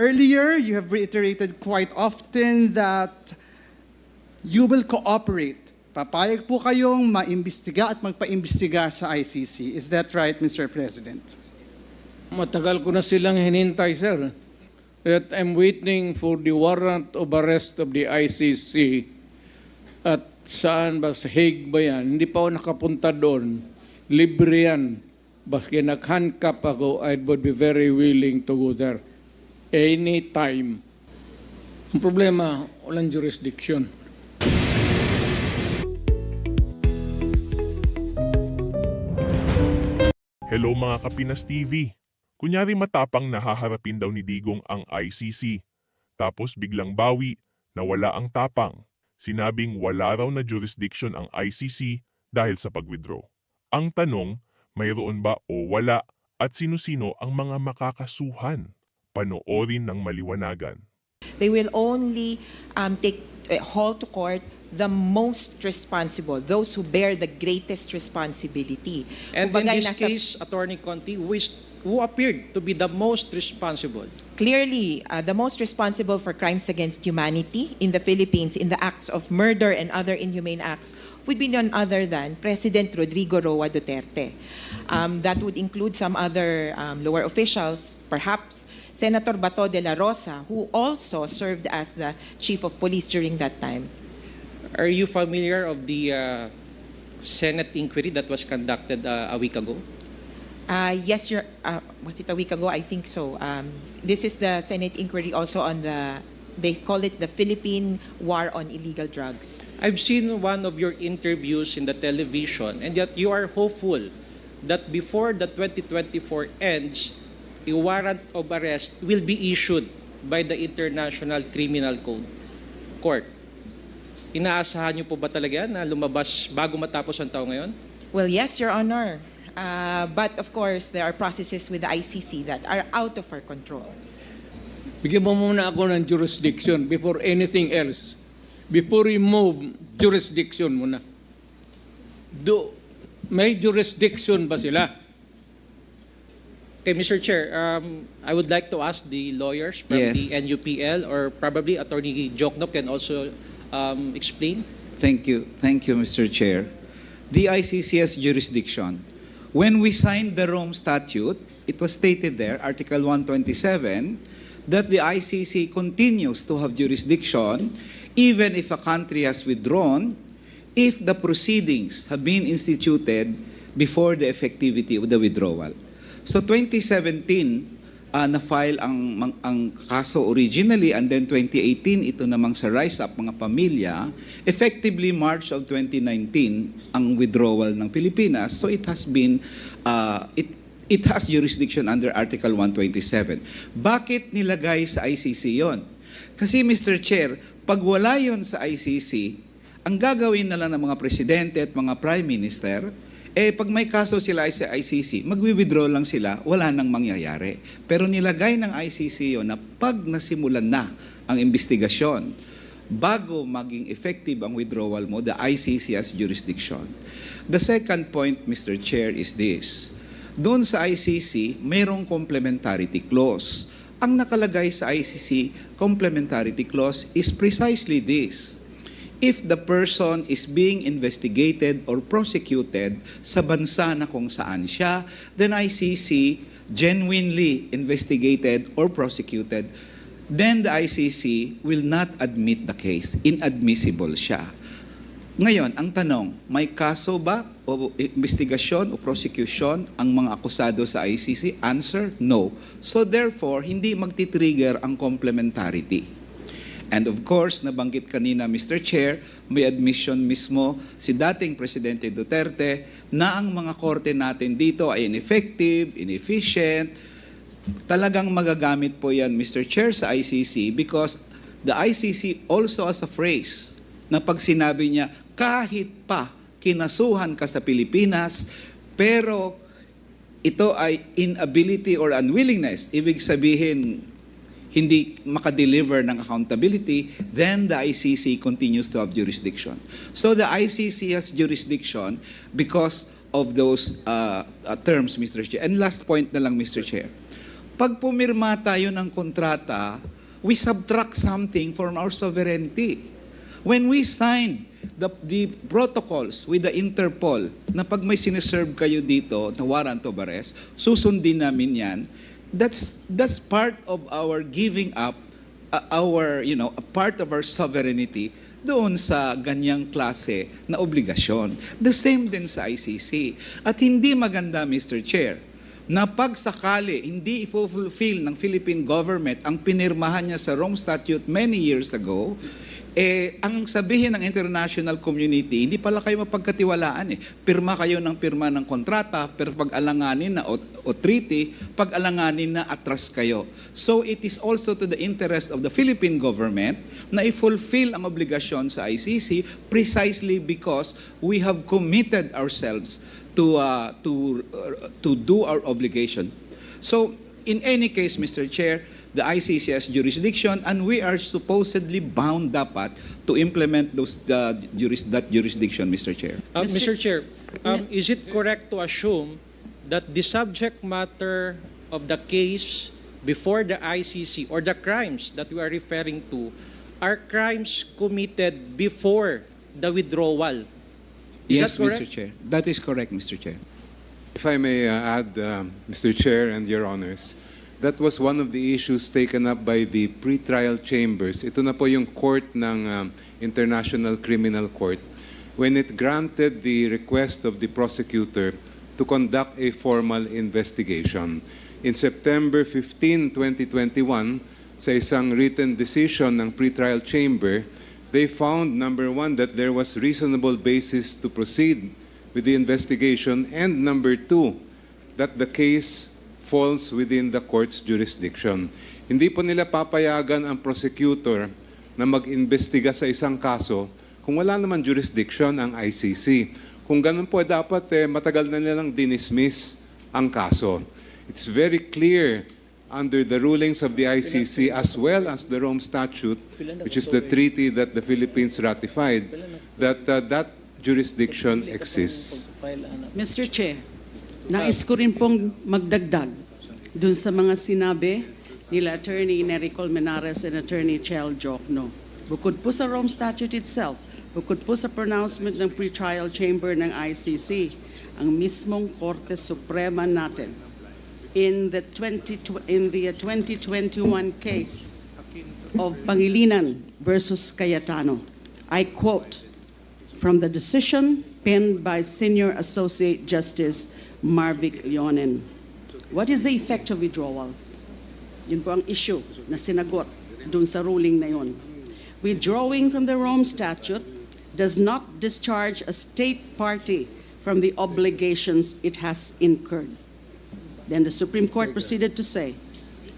Earlier, you have reiterated quite often that you will cooperate. Papayag po kayong maimbestiga at magpaimbestiga sa ICC. Is that right, Mr. President? Matagal ko na silang hinintay, sir. That I'm waiting for the warrant of arrest of the ICC. At saan ba? Sa Hague ba yan? Hindi pa ako nakapunta doon. Libre yan. Baski nag-handcuff ako, I would be very willing to go there. Anytime. Ang problema, walang jurisdiction. Hello mga Kapinas TV. Kunyari matapang nahaharapin daw ni Digong ang ICC. Tapos biglang bawi, nawala ang tapang. Sinabing wala raw na jurisdiction ang ICC dahil sa pag-withdraw. Ang tanong, mayroon ba o wala at sino-sino ang mga makakasuhan? Panoorin ng maliwanagan. They will only um, take uh, haul to court the most responsible, those who bear the greatest responsibility. And in Kumbaga, this nasa- case, Attorney Conti, is, who appeared to be the most responsible? clearly uh, the most responsible for crimes against humanity in the Philippines in the acts of murder and other inhumane acts would be none other than President Rodrigo Roa Duterte. Um, that would include some other um, lower officials, perhaps Senator Bato de la Rosa, who also served as the chief of police during that time. Are you familiar of the uh, Senate inquiry that was conducted uh, a week ago? Uh, yes, your, uh, was it a week ago? I think so. Um, this is the Senate inquiry also on the, they call it the Philippine War on Illegal Drugs. I've seen one of your interviews in the television, and yet you are hopeful that before the 2024 ends, a warrant of arrest will be issued by the International Criminal Code Court. Inaasahan niyo po ba talaga na lumabas bago matapos ang taon ngayon? Well, yes, Your Honor. Uh, but of course, there are processes with the ICC that are out of our control. Bigyan mo muna ako ng jurisdiction before anything else. Before you move, jurisdiction muna. Do, may jurisdiction ba sila? Okay, Mr. Chair, um, I would like to ask the lawyers from Yes. the NUPL or probably Attorney Joknop can also um, explain. Thank you. Thank you, Mr. Chair. The ICC has jurisdiction. When we signed the Rome Statute, it was stated there, Article 127, that the ICC continues to have jurisdiction even if a country has withdrawn, if the proceedings have been instituted before the effectivity of the withdrawal. So 2017, uh, na-file ang, ang kaso originally and then 2018, ito namang sa Rise Up mga pamilya, effectively March of 2019 ang withdrawal ng Pilipinas. So it has been, uh, it, it has jurisdiction under Article 127. Bakit nilagay sa ICC yon? Kasi Mr. Chair, pag wala yon sa ICC, ang gagawin na lang ng mga presidente at mga prime minister, eh pag may kaso sila sa ICC, magwi-withdraw lang sila, wala nang mangyayari. Pero nilagay ng ICC yon na pag nasimulan na ang investigasyon, bago maging effective ang withdrawal mo, the ICC has jurisdiction. The second point, Mr. Chair, is this. Doon sa ICC, mayroong complementarity clause. Ang nakalagay sa ICC complementarity clause is precisely this if the person is being investigated or prosecuted sa bansa na kung saan siya, then ICC genuinely investigated or prosecuted, then the ICC will not admit the case. Inadmissible siya. Ngayon, ang tanong, may kaso ba o investigasyon o prosecution ang mga akusado sa ICC? Answer, no. So therefore, hindi magti-trigger ang complementarity. And of course, nabanggit kanina Mr. Chair, may admission mismo si dating Presidente Duterte na ang mga korte natin dito ay ineffective, inefficient. Talagang magagamit po yan, Mr. Chair, sa ICC because the ICC also has a phrase na pag sinabi niya, kahit pa kinasuhan ka sa Pilipinas, pero ito ay inability or unwillingness. Ibig sabihin, hindi makadeliver ng accountability, then the ICC continues to have jurisdiction. So the ICC has jurisdiction because of those uh, uh, terms, Mr. Chair. And last point na lang, Mr. Chair. Pag pumirma tayo ng kontrata, we subtract something from our sovereignty. When we signed the, the protocols with the Interpol na pag may siniserve kayo dito na warrant of arrest, susundin namin yan, that's, that's part of our giving up uh, our, you know, a part of our sovereignty doon sa ganyang klase na obligasyon. The same din sa ICC. At hindi maganda, Mr. Chair, na pag sakali hindi i-fulfill ng Philippine government ang pinirmahan niya sa Rome Statute many years ago, eh, ang sabihin ng international community, hindi pala kayo mapagkatiwalaan eh. Pirma kayo ng pirma ng kontrata, pero pag alanganin na o, o treaty, pag alanganin na atras kayo. So it is also to the interest of the Philippine government na i-fulfill ang obligasyon sa ICC precisely because we have committed ourselves to uh, to uh, to do our obligation. So in any case, Mr. Chair, the ICC has jurisdiction and we are supposedly bound dapat to implement those uh, juris, that jurisdiction, Mr. Chair. Uh, Mr. Mr. Chair, um, is it correct to assume that the subject matter of the case before the ICC or the crimes that we are referring to are crimes committed before the withdrawal? Is yes, that Mr. Chair. That is correct, Mr. Chair. If I may uh, add, um, Mr. Chair and Your Honors, that was one of the issues taken up by the pretrial chambers. Ito na po yung court ng um, International Criminal Court when it granted the request of the prosecutor to conduct a formal investigation. In September 15, 2021, sa isang written decision ng pretrial chamber, they found, number one, that there was reasonable basis to proceed with the investigation, and number two, that the case falls within the court's jurisdiction. Hindi po nila papayagan ang prosecutor na mag-imbestiga sa isang kaso kung wala naman jurisdiction ang ICC. Kung ganun po, dapat eh, matagal na nilang dinismiss ang kaso. It's very clear under the rulings of the ICC as well as the Rome Statute, which is the treaty that the Philippines ratified, that uh, that jurisdiction exists. Mr. Chair, nais ko rin pong magdagdag dun sa mga sinabi nila Attorney Nery Colmenares and Attorney Chel Jokno. Bukod po sa Rome Statute itself, bukod po sa pronouncement ng pretrial chamber ng ICC, ang mismong Korte Suprema natin in the 20, tw- in the 2021 case of Pangilinan versus Cayetano. I quote from the decision penned by Senior Associate Justice Marvic Leonen. What is the effect of withdrawal? Yun po ang issue na sinagot dun sa ruling na yun. Withdrawing from the Rome Statute does not discharge a state party from the obligations it has incurred. Then the Supreme Court proceeded to say,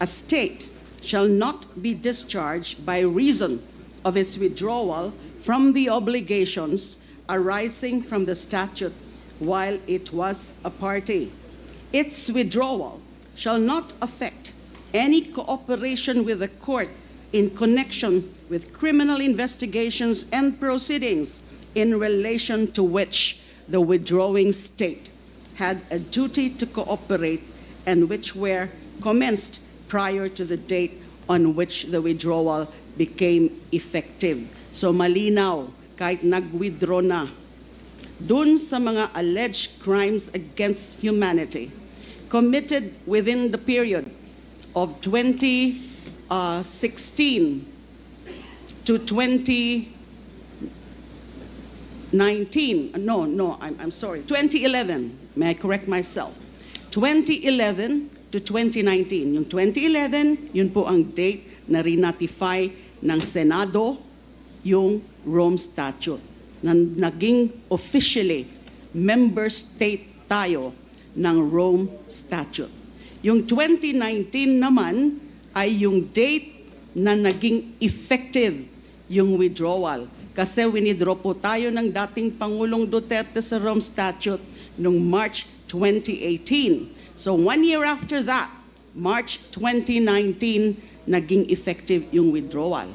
a state shall not be discharged by reason of its withdrawal from the obligations arising from the statute while it was a party. Its withdrawal shall not affect any cooperation with the court in connection with criminal investigations and proceedings in relation to which the withdrawing state had a duty to cooperate and which were commenced prior to the date on which the withdrawal became effective. So malinaw, kahit nag-withdraw na, dun sa mga alleged crimes against humanity committed within the period of 2016 to 2019, no, no, I'm, I'm sorry, 2011, may I correct myself? 2011 to 2019. Yung 2011, yun po ang date na rinatify ng Senado yung Rome Statute. Na naging officially member state tayo ng Rome Statute. Yung 2019 naman ay yung date na naging effective yung withdrawal. Kasi winidraw po tayo ng dating Pangulong Duterte sa Rome Statute noong March 2018. So one year after that, March 2019, naging effective yung withdrawal.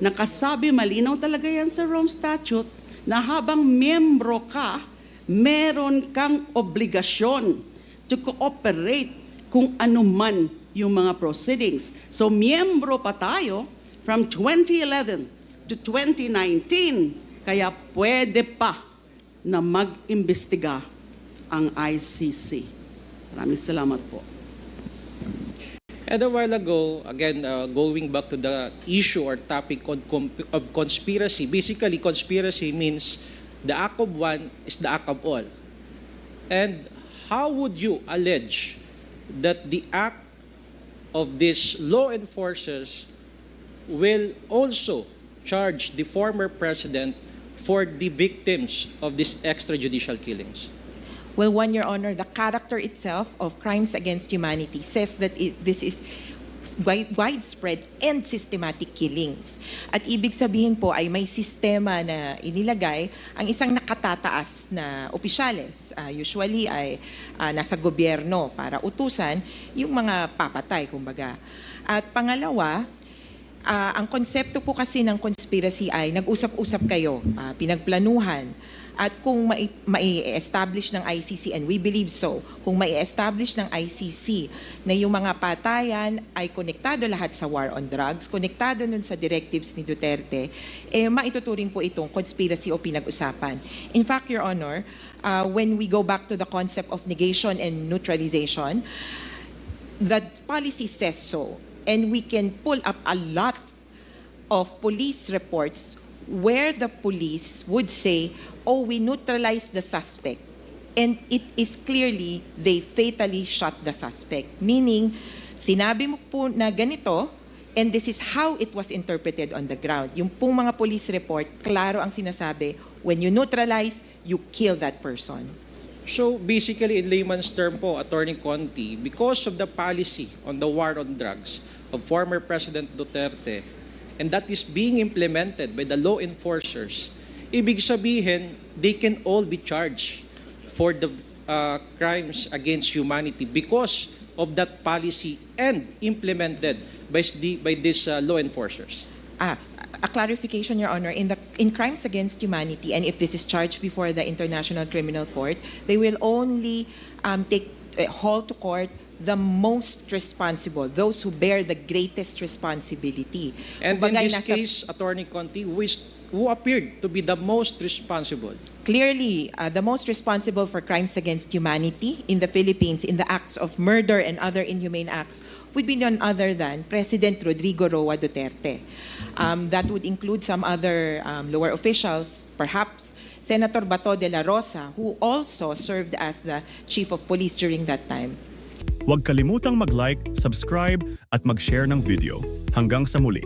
Nakasabi malinaw talaga yan sa Rome Statute na habang miyembro ka, meron kang obligasyon to cooperate kung ano man yung mga proceedings. So, miyembro pa tayo from 2011 to 2019, kaya pwede pa na mag-imbestiga ang ICC. Maraming salamat po. And a while ago, again, uh, going back to the issue or topic of conspiracy, basically conspiracy means the act of one is the act of all. And how would you allege that the act of these law enforcers will also charge the former president for the victims of these extrajudicial killings? Well, one, Your Honor, the character itself of crimes against humanity says that it, this is wide, widespread and systematic killings. At ibig sabihin po ay may sistema na inilagay ang isang nakatataas na opisyales. Ah, usually ay ah, nasa gobyerno para utusan yung mga papatay, kumbaga. At pangalawa, Ah, ang konsepto po kasi ng conspiracy ay nag-usap-usap kayo, ah, pinagplanuhan. At kung mai- mai-establish ng ICC, and we believe so, kung mai-establish ng ICC na yung mga patayan ay konektado lahat sa war on drugs, konektado nun sa directives ni Duterte, eh maituturing po itong conspiracy o pinag-usapan. In fact, Your Honor, ah, when we go back to the concept of negation and neutralization, the policy says so. And we can pull up a lot of police reports where the police would say, oh, we neutralized the suspect. And it is clearly they fatally shot the suspect. Meaning, sinabi mo po na ganito, and this is how it was interpreted on the ground. Yung pong mga police report, klaro ang sinasabi, when you neutralize, you kill that person. So basically, in layman's term po, Attorney Conti, because of the policy on the war on drugs of former President Duterte, and that is being implemented by the law enforcers, ibig sabihin, they can all be charged for the uh, crimes against humanity because of that policy and implemented by, by these uh, law enforcers. Ah, a clarification, Your Honor. In the in crimes against humanity, and if this is charged before the International Criminal Court, they will only um, take uh, haul to court the most responsible, those who bear the greatest responsibility. And in this nasa- case, Attorney Conti, who, is, who appeared to be the most responsible clearly uh, the most responsible for crimes against humanity in the Philippines in the acts of murder and other inhumane acts would be none other than President Rodrigo Roa Duterte. Um, that would include some other um, lower officials, perhaps Senator Bato de la Rosa, who also served as the chief of police during that time. Huwag kalimutang mag-like, subscribe at mag-share ng video. Hanggang sa muli.